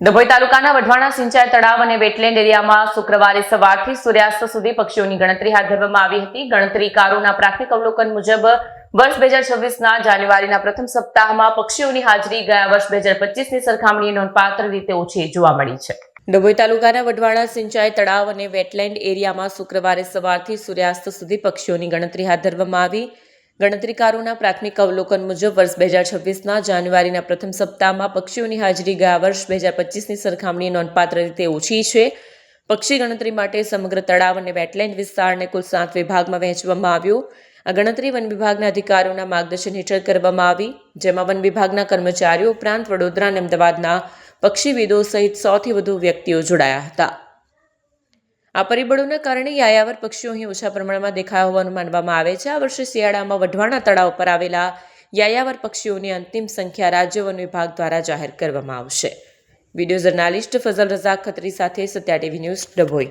ડભોઈ તાલુકાના વઢવાણા સિંચાઈ તળાવ અને વેટલેન્ડ એરિયામાં શુક્રવારે સવારથી સૂર્યાસ્ત સુધી પક્ષીઓની ગણતરી હાથ ધરવામાં આવી હતી. ગણતરીકારોના પ્રાથમિક અવલોકન મુજબ વર્ષ બે હજાર છવ્વીસના જાન્યુઆરીના પ્રથમ સપ્તાહમાં પક્ષીઓની હાજરી ગયા વર્ષ બે હજાર પચીસની સરખામણીએ નોંધપાત્ર રીતે ઓછી જોવા મળી છે. ડભોઈ તાલુકાના વઢવાણા સિંચાઈ તળાવ અને વેટલેન્ડ એરિયામાં શુક્રવારે સવારથી સૂર્યાસ્ત સુધી પક્ષીઓની ગણતરી હાથ ધરવામાં આવી. ગણતરીકારોના પ્રાથમિક અવલોકન મુજબ વર્ષ બે હજાર છવ્વીસના જાન્યુઆરીના પ્રથમ સપ્તાહમાં પક્ષીઓની હાજરી ગયા વર્ષ બે હજાર પચીસની સરખામણીએ નોંધપાત્ર રીતે ઓછી છે. પક્ષી ગણતરી માટે સમગ્ર તળાવ અને વેટલેન્ડ વિસ્તારને કુલ સાત વિભાગમાં વહેંચવામાં આવ્યો. આ ગણતરી વન વિભાગના અધિકારીઓના માર્ગદર્શન હેઠળ કરવામાં આવી, જેમાં વન વિભાગના કર્મચારીઓ ઉપરાંત વડોદરા અને અમદાવાદના પક્ષીવિદો સહિત સોથી વધુ વ્યક્તિઓ જોડાયા હતા. આ પરિબળોના કારણે યાયાવર પક્ષીઓ અહીં ઓછા પ્રમાણમાં દેખાયા હોવાનું માનવામાં આવે છે. આ વર્ષે શિયાળામાં વઢવાણા તળાવ પર આવેલા યાયાવર પક્ષીઓની અંતિમ સંખ્યા રાજ્ય વન વિભાગ દ્વારા જાહેર કરવામાં આવશે. વીડિયો જર્નાલિસ્ટ ફઝલ રઝાક ખત્રી સાથે સત્યા ટીવી ન્યૂઝ ડભોઈ.